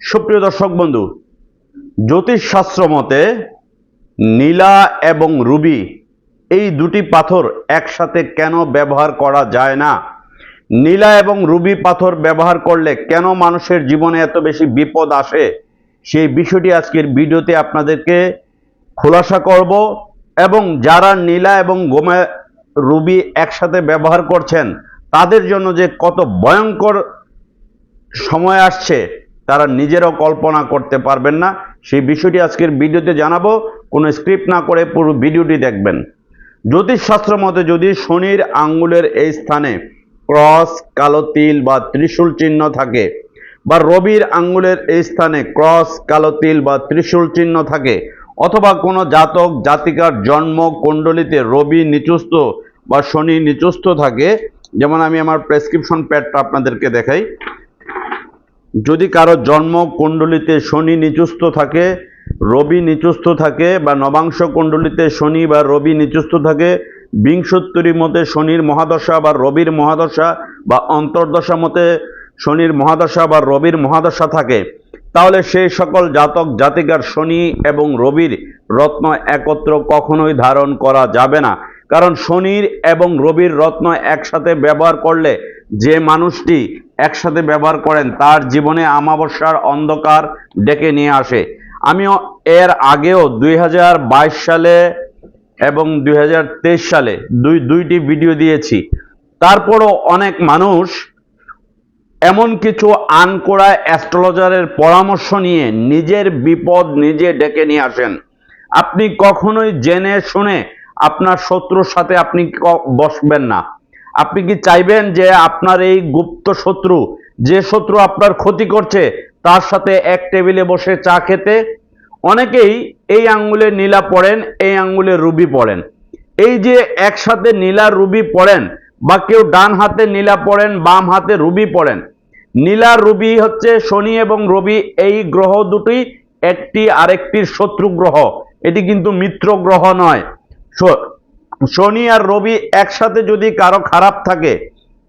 সুপ্রিয় দর্শক বন্ধু জ্যোতিষ শাস্ত্র মতে নীলা এবং রুবি এই দুটি পাথর একসাথে কেন ব্যবহার করা যায় না? নীলা এবং রুবি পাথর ব্যবহার করলে কেন মানুষের জীবনে এত বেশি বিপদ আসে? সেই বিষয়টি আজকের ভিডিওতে আপনাদেরকে খোলাসা করব এবং যারা নীলা এবং গোমে রুবি একসাথে ব্যবহার করছেন, তাদের জন্য যে কত ভয়ঙ্কর সময় আসছে তারা নিজেরও কল্পনা করতে পারবেন না। সেই বিষয়টি আজকের ভিডিওতে জানাব। কোনো স্ক্রিপ্ট না করে পুরো ভিডিওটি দেখবেন। জ্যোতিষশাস্ত্র মতে যদি শনির আঙ্গুলের এই স্থানে ক্রস, কালো তিল বা ত্রিশূল চিহ্ন থাকে বা রবির আঙ্গুলের এই স্থানে ক্রস, কালো তিল বা ত্রিশূল চিহ্ন থাকে অথবা কোনো জাতক, জাতিকার জন্ম কুণ্ডলিতে রবি নিচুস্থ বা শনি নিচুস্থ থাকে, যেমন আমি আমার প্রেসক্রিপশন প্যাডটা আপনাদেরকে দেখাই। যদি কারও জন্ম কুণ্ডলিতে শনি নিচুস্থ থাকে, রবি নিচুস্থ থাকে বা নবাংশ কুণ্ডলিতে শনি বা রবি নিচুস্থ থাকে, বিংশোত্তরী মতে শনির মহাদশা বা রবির মহাদশা বা অন্তর্দশা মতে শনির মহাদশা বা রবির মহাদশা থাকে, তাহলে সেই সকল জাতক জাতিকার শনি এবং রবির রত্ন একত্র কখনোই ধারণ করা যাবে না। কারণ শনির এবং রবির রত্ন একসাথে ব্যবহার করলে যে মানুষটি একসাথে ব্যবহার করেন, তার জীবনে আমাবস্যার অন্ধকার ডেকে নিয়ে আসে। আমিও এর আগেও দুই হাজার বাইশ সালে এবং দুই হাজার তেইশ সালে দুই, দুইটি ভিডিও দিয়েছি। তারপরও অনেক মানুষ এমন কিছু আনকোড়া অ্যাস্ট্রোলজারের পরামর্শ নিয়ে নিজের বিপদ নিজে ডেকে নিয়ে আসেন। আপনি কখনোই জেনে শুনে আপনার শত্রুর সাথে আপনি বসবেন না। আপনি কি চাইবেন যে আপনার এই গুপ্ত শত্রু, যে শত্রু আপনার ক্ষতি করছে, তার সাথে এক টেবিলে বসে চা খেতে? অনেকেই এই আঙ্গুলে নীলা পড়েন, এই আঙ্গুলে রুবি পড়েন। এই যে একসাথে নীলা রুবি পড়েন বা কেউ ডান হাতে নীলা পড়েন, বাম হাতে রুবি পড়েন, নীলা রুবি হচ্ছে শনি এবং রবি এই গ্রহ দুটি একটি আরেকটির শত্রু গ্রহ। এটি কিন্তু মিত্র গ্রহ নয়। শনি আর রবি একসাথে যদি কারও খারাপ থাকে,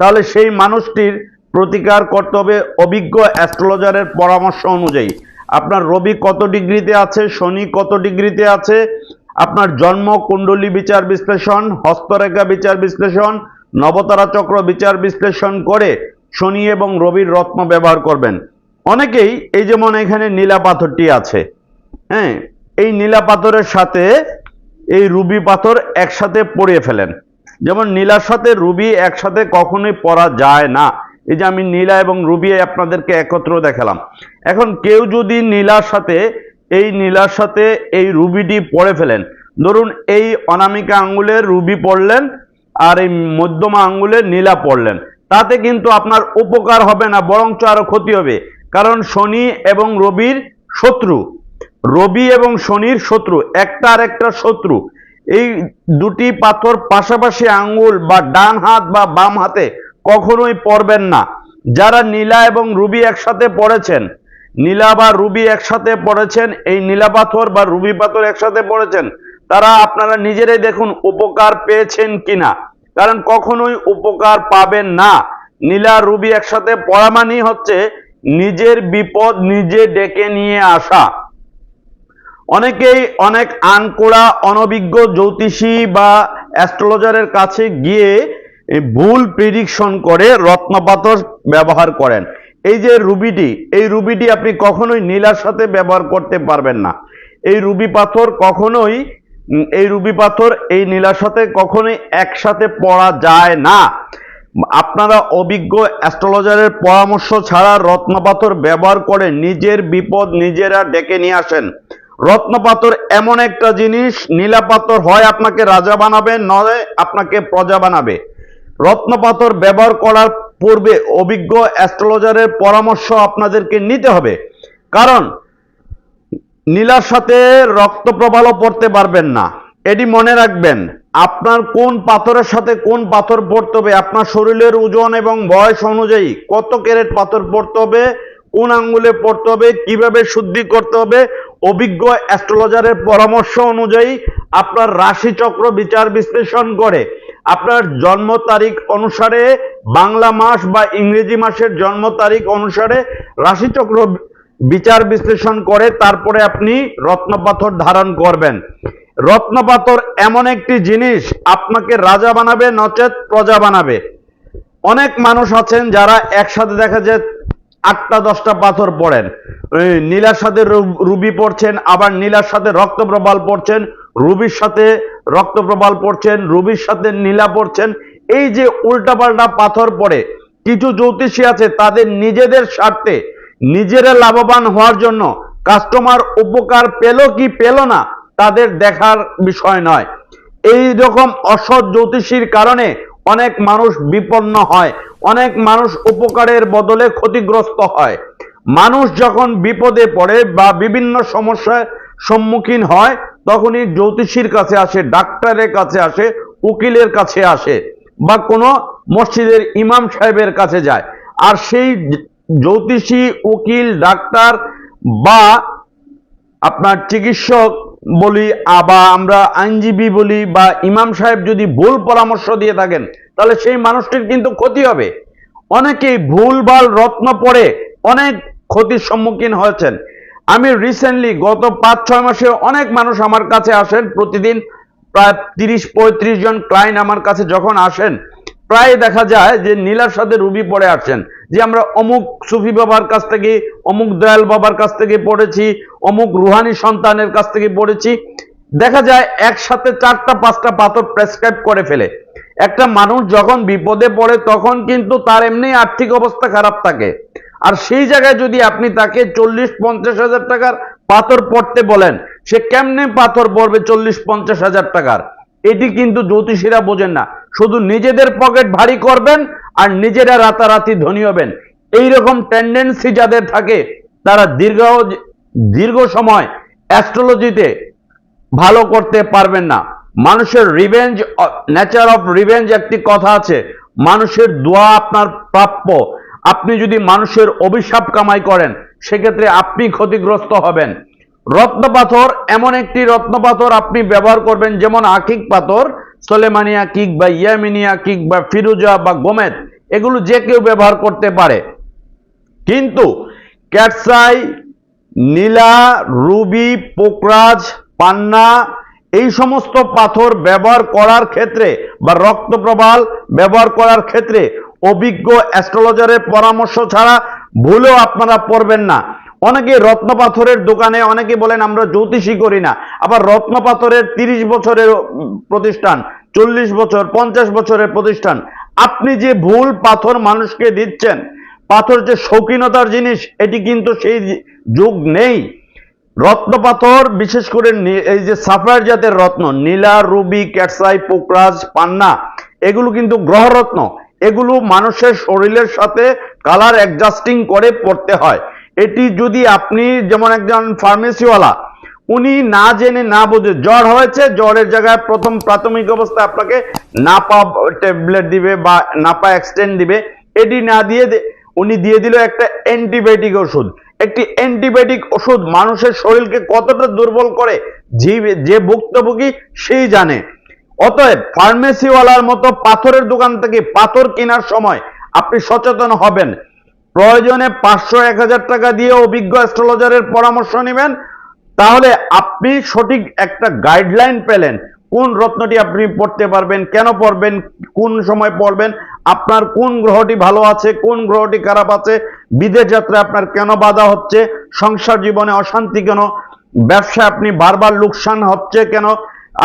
তাহলে সেই মানুষটির প্রতিকার করতে হবে অভিজ্ঞ অ্যাস্ট্রোলজারের পরামর্শ অনুযায়ী। আপনার রবি কত ডিগ্রিতে আছে, শনি কত ডিগ্রিতে আছে, আপনার জন্ম, কুণ্ডলী বিচার বিশ্লেষণ, হস্তরেখা বিচার বিশ্লেষণ, নবতারা চক্র বিচার বিশ্লেষণ করে শনি এবং রবির রত্ন ব্যবহার করবেন। অনেকেই এই যেমন এখানে নীলা পাথরটি আছে। হ্যাঁ এই নীলা পাথরের সাথে এই রুবি পাথর একসাথে পরিয়ে ফেলেন। যেমন নীলার সাথে রুবি একসাথে কখনোই পরা যায় না। এই যে আমি নীলা এবং রুবি আপনাদেরকে একত্র দেখালাম। এখন কেউ যদি নীলার সাথে, এই নীলার সাথে এই রুবিটি পড়ে ফেলেন, ধরুন এই অনামিকা আঙ্গুলে রুবি পড়লেন আর এই মধ্যমা আঙ্গুলে নীলা পড়লেন, তাতে কিন্তু আপনার উপকার হবে না, বরঞ্চ আরও ক্ষতি হবে। কারণ শনি এবং রবির শত্রু। রবি এবং শনির শত্রু, একটা আর একটা শত্রু। এই দুটি পাথর পাশাপাশি আঙ্গুল বা ডান হাত বা বাম হাতে কখনোই পড়বেন না। যারা নীলা এবং রুবি একসাথে পড়েছেন, নীলা বা রুবি একসাথে পড়েছেন, এই নীলা পাথর বা রুবি পাথর একসাথে পড়েছেন, তারা আপনারা নিজেরাই দেখুন উপকার পেয়েছেন কিনা। কারণ কখনোই উপকার পাবেন না। নীলা, রুবি একসাথে পড়া মানেই হচ্ছে নিজের বিপদ নিজে ডেকে নিয়ে আসা। অনেকেই অনেক আনকোড়া, অনভিজ্ঞ জ্যোতিষী বা অ্যাস্ট্রোলজারের কাছে গিয়ে ভুল প্রিডিকশন করে রত্নপাথর ব্যবহার করেন। এই যে রুবিটি, এই রুবিটি আপনি কখনোই নীলার সাথে ব্যবহার করতে পারবেন না। এই রুবি পাথর কখনোই এই রুবি পাথর এই নীলার সাথে কখনোই একসাথে পড়া যায় না। আপনারা অভিজ্ঞ অ্যাস্ট্রোলজারের পরামর্শ ছাড়া রত্নপাথর ব্যবহার করে নিজের বিপদ নিজেরা ডেকে নিয়ে আসেন। রত্নপাথর এমন একটা জিনিস, নীলাপাথর হয় আপনাকে রাজা বানাবে, নয় আপনাকে প্রজা বানাবে। রত্নপাথর ব্যবহার করার পূর্বে অভিজ্ঞ অ্যাস্ট্রোলজারের পরামর্শ আপনাদেরকে নিতে হবে। কারণ, নীলার সাথে রক্ত প্রবাহও পড়তে পারবেন না। এটি মনে রাখবেন, আপনার কোন পাথরের সাথে কোন পাথর পড়তে হবে, আপনার শরীরের ওজন এবং বয়স অনুযায়ী কত ক্যারেট পাথর পড়তে হবে, কোন আঙ্গুলে পড়তে হবে, কীভাবে শুদ্ধি করতে হবে অভিজ্ঞ অ্যাস্ট্রোলজারের পরামর্শ অনুযায়ী আপনার রাশিচক্র বিচার বিশ্লেষণ করে। আপনার জন্ম তারিখ অনুসারে, বাংলা মাস বা ইংরেজি মাসের জন্ম তারিখ অনুসারে রাশিচক্র বিচার বিশ্লেষণ করে, তারপরে আপনি রত্নপাথর ধারণ করবেন। রত্নপাথর এমন একটি জিনিস, আপনাকে রাজা বানাবে, নচেত প্রজা বানাবে। অনেক মানুষ আছেন যারা একসাথে দেখা যায় আটটা দশটা পাথর পড়েন। নীলার সাথে রুবি পড়ছেন, আবার নীলার সাথে রক্তপ্রবাল পড়ছেন, রুবির সাথে রক্তপ্রবাল পড়ছেন, রুবির সাথে নীলা পড়ছেন। এই যে উল্টাপাল্টা পাথর পড়ে, কিছু জ্যোতিষী আছে তাদের নিজেদের স্বার্থে, নিজেরা লাভবান হওয়ার জন্য কাস্টমার উপকার পেল কি পেল না, তাদের দেখার বিষয় নয়। এই রকম অসৎ জ্যোতিষীর কারণে অনেক মানুষ বিপন্ন হয়। অনেক মানুষ উপকারের বদলে ক্ষতিগ্রস্ত হয়। মানুষ যখন বিপদে পড়ে বা বিভিন্ন সমস্যার সম্মুখীন হয়, তখনই জ্যোতিষীর কাছে আসে, ডাক্তারের কাছে আসে, উকিলের কাছে আসে বা কোনো মসজিদের ইমাম সাহেবের কাছে যায়। আর সেই জ্যোতিষী, উকিল, ডাক্তার বা আপনার চিকিৎসক বলি বা আমরা আইনজীবী বলি বা ইমাম সাহেব যদি ভুল পরামর্শ দিয়ে থাকেন তাহলে সেই মানুষটির কিন্তু ক্ষতি হবে। অনেকেই ভুলভাল রত্ন পড়ে অনেক ক্ষতির সম্মুখীন হয়েছেন। আমি রিসেন্টলি গত পাঁচ ছয় মাসে অনেক মানুষ আমার কাছে আসেন, প্রতিদিন প্রায় তিরিশ পঁয়ত্রিশ জন ক্লায়েন্ট আমার কাছে যখন আসেন, প্রায় দেখা যায় যে নীলার সাথে রুবি পড়ে আসছেন যে আমরা অমুক সুফি বাবার কাছ থেকে, অমুক দয়াল বাবার কাছ থেকে পড়েছি, অমুক রুহানি সন্তানের কাছ থেকে পড়েছি। দেখা যায় একসাথে চারটা পাঁচটা পাথর প্রেসক্রাইব করে ফেলে। একটা মানুষ যখন বিপদে পড়ে, তখন কিন্তু তার এমনি আর্থিক অবস্থা খারাপ থাকে। আর সেই জায়গায় যদি আপনি তাকে চল্লিশ, পঞ্চাশ হাজার টাকার পাথর পড়তে বলেন, সে কেমনে পাথর পড়বে চল্লিশ, পঞ্চাশ হাজার টাকার? এটি কিন্তু জ্যোতিষীরা বোঝেন না। শুধু নিজেদের পকেট ভারী করবেন আর নিজেরা রাতারাতি ধনী হবেন। এইরকম টেন্ডেন্সি যাদের থাকে, তারা দীর্ঘ দীর্ঘ সময় অ্যাস্ট্রোলজিতে ভালো করতে পারবেন না। মানুষের রিভেঞ্জ নেচার অফ রিভেঞ্জ একটি কথা আছে। মানুষের দোয়া আপনার প্রাপ্য। আপনি যদি মানুষের অভিশাপ কামাই করেন, সেক্ষেত্রে আপনি ক্ষতিগ্রস্ত হবেন। রত্ন পাথর, এমন একটি রত্ন পাথর আপনি ব্যবহার করবেন, যেমন আকিক পাথর সোলেমানিয়া কিক বা ইয়ামিনিয়া কিক বা ফিরুজা বা গোমেদ, এগুলো যে কেউ ব্যবহার করতে পারে। কিন্তু ক্যাটসাই, নীলা, রুবি, পোকরাজ, পান্না এই সমস্ত পাথর ব্যবহার করার ক্ষেত্রে বা রক্তপ্রবাল ব্যবহার করার ক্ষেত্রে অভিজ্ঞ অ্যাস্ট্রোলজারের পরামর্শ ছাড়া ভুলেও আপনারা পড়বেন না। অনেকে রত্ন পাথরের দোকানে অনেকে বলেন, আমরা জ্যোতিষী করি না। আবার রত্ন পাথরের তিরিশ বছরের প্রতিষ্ঠান, চল্লিশ বছর, পঞ্চাশ বছরের প্রতিষ্ঠান, আপনি যে ভুল পাথর মানুষকে দিচ্ছেন, পাথর যে শৌখিনতার জিনিস, এটি কিন্তু সেই যুগ নেই। রত্ন পাথর, বিশেষ করে এই যে সাফার জাতের রত্ন, নীলা, রুবি, ক্যাটসাই, পোকরাজ, পান্না, এগুলো কিন্তু গ্রহরত্ন। এগুলো মানুষের শরীরের সাথে কালার অ্যাডজাস্টিং করে পড়তে হয়। এটি যদি আপনি যেমন একজন ফার্মেসিওয়ালা উনি না জেনে না বুঝে, জ্বর হয়েছে, জ্বরের জায়গায় প্রথম প্রাথমিক অবস্থায় আপনাকে নাপা ট্যাবলেট দিবে বা নাপা এক্সটেন্ড দিবে। এটি না দিয়ে উনি দিয়ে দিল একটা অ্যান্টিবায়োটিক ওষুধ। একটি অ্যান্টিবায়োটিক ওষুধ মানুষের শরীরকে কতটা দুর্বল করে যে ভুক্তভোগী সেই জানে। অতএব ফার্মেসিওয়ালার মতো পাথরের দোকান থেকে পাথর কেনার সময় আপনি সচেতন হবেন। প্রয়োজনে পাঁচশো এক হাজার টাকা দিয়ে অভিজ্ঞ অ্যাস্ট্রোলজারের পরামর্শ নেবেন। তাহলে আপনি সঠিক একটা গাইডলাইন পেলেন, কোন রত্নটি আপনি পড়তে পারবেন, কেন পড়বেন, কোন সময় পড়বেন আপনার কোন গ্রহটি ভালো আছে, কোন গ্রহটি খারাপ আছে, বিদেশ যাত্রা আপনার কেন বাধা হচ্ছে, সংসার জীবনে অশান্তি কেন, ব্যবসায় আপনি বারবার লোকসান হচ্ছে কেন,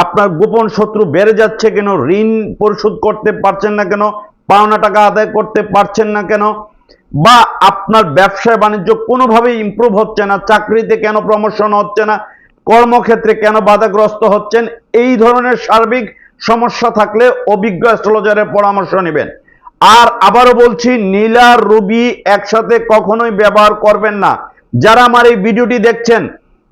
আপনার গোপন শত্রু বেড়ে যাচ্ছে কেন, ঋণ পরিশোধ করতে পারছেন না কেন, পাওনা টাকা আদায় করতে পারছেন না কেন, বা আপনার ব্যবসায় বাণিজ্য কোনোভাবেই ইমপ্রুভ হচ্ছে না, চাকরিতে কেন প্রমোশন হচ্ছে না, কর্মক্ষেত্রে কেন বাধাগ্রস্ত হচ্ছেন, এই ধরনের সার্বিক সমস্যা থাকলে অভিজ্ঞ অ্যাস্ট্রোলজারের পরামর্শ নেবেন। আর আবারও বলছি, নীলা রুবি একসাথে কখনোই ব্যবহার করবেন না। যারা আমার এই ভিডিওটি দেখছেন,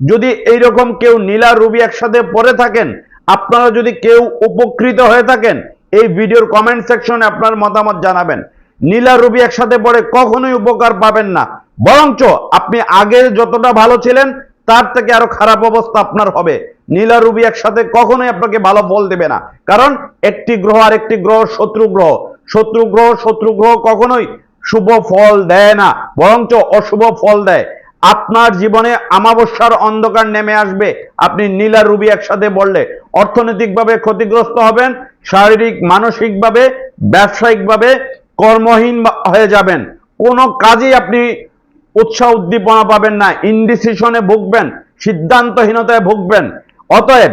যদি এইরকম কেউ নীলা রুবি একসাথে পড়ে থাকেন, আপনারা যদি কেউ উপকৃত হয়ে থাকেন, এই ভিডিওর কমেন্ট সেকশনে আপনার মতামত জানাবেন। নীলা রুবি একসাথে পড়ে কখনোই উপকার পাবেন না। বরঞ্চ আপনি আগে যতটা ভালো ছিলেন, তার থেকে আরও খারাপ অবস্থা আপনার হবে। নীলা রুবি একসাথে কখনোই আপনাকে ভালো ফল দেবে না। কারণ একটি গ্রহ আর একটি গ্রহ শত্রু গ্রহ। শত্রু গ্রহ কখনোই শুভ ফল দেয় না, বরঞ্চ অশুভ ফল দেয়। আপনার জীবনে আমাবস্যার অন্ধকার নেমে আসবে। আপনি নীলা রুবি একসাথে বললে অর্থনৈতিকভাবে ক্ষতিগ্রস্ত হবেন, শারীরিক, মানসিকভাবে, ব্যবসায়িকভাবে কর্মহীন হয়ে যাবেন। কোনো কাজেই আপনি উৎসাহ উদ্দীপনা পাবেন না ইনডিসিশনে ভুগবেন, সিদ্ধান্তহীনতায় ভুগবেন। অতএব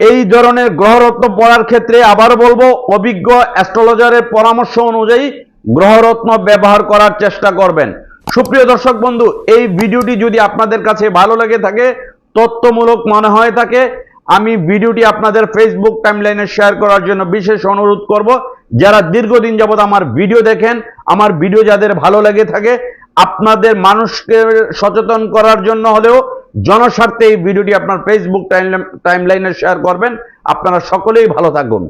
এই ধরনের গ্রহরত্ন পড়ার ক্ষেত্রে আবার বলব, অভিজ্ঞ অ্যাস্ট্রোলজারের পরামর্শ অনুযায়ী গ্রহরত্ন ব্যবহার করার চেষ্টা করবেন। সুপ্রিয় দর্শক বন্ধু, এই ভিডিওটি যদি আপনাদের কাছে ভালো লেগে থাকে, তথ্যমূলক মনে হয় থাকে, আমি ভিডিওটি আপনাদের ফেসবুক টাইমলাইনে শেয়ার করার জন্য বিশেষ অনুরোধ করব। যারা দীর্ঘদিন যাবৎ আমার ভিডিও দেখেন, আমার ভিডিও যাদের ভালো লেগে থাকে, আপনাদের মানুষকে সচেতন করার জন্য হলেও জনস্বার্থে এই ভিডিওটি আপনার ফেসবুক টাইম টাইমলাইনে শেয়ার করবেন। আপনারা সকলেই ভালো থাকুন।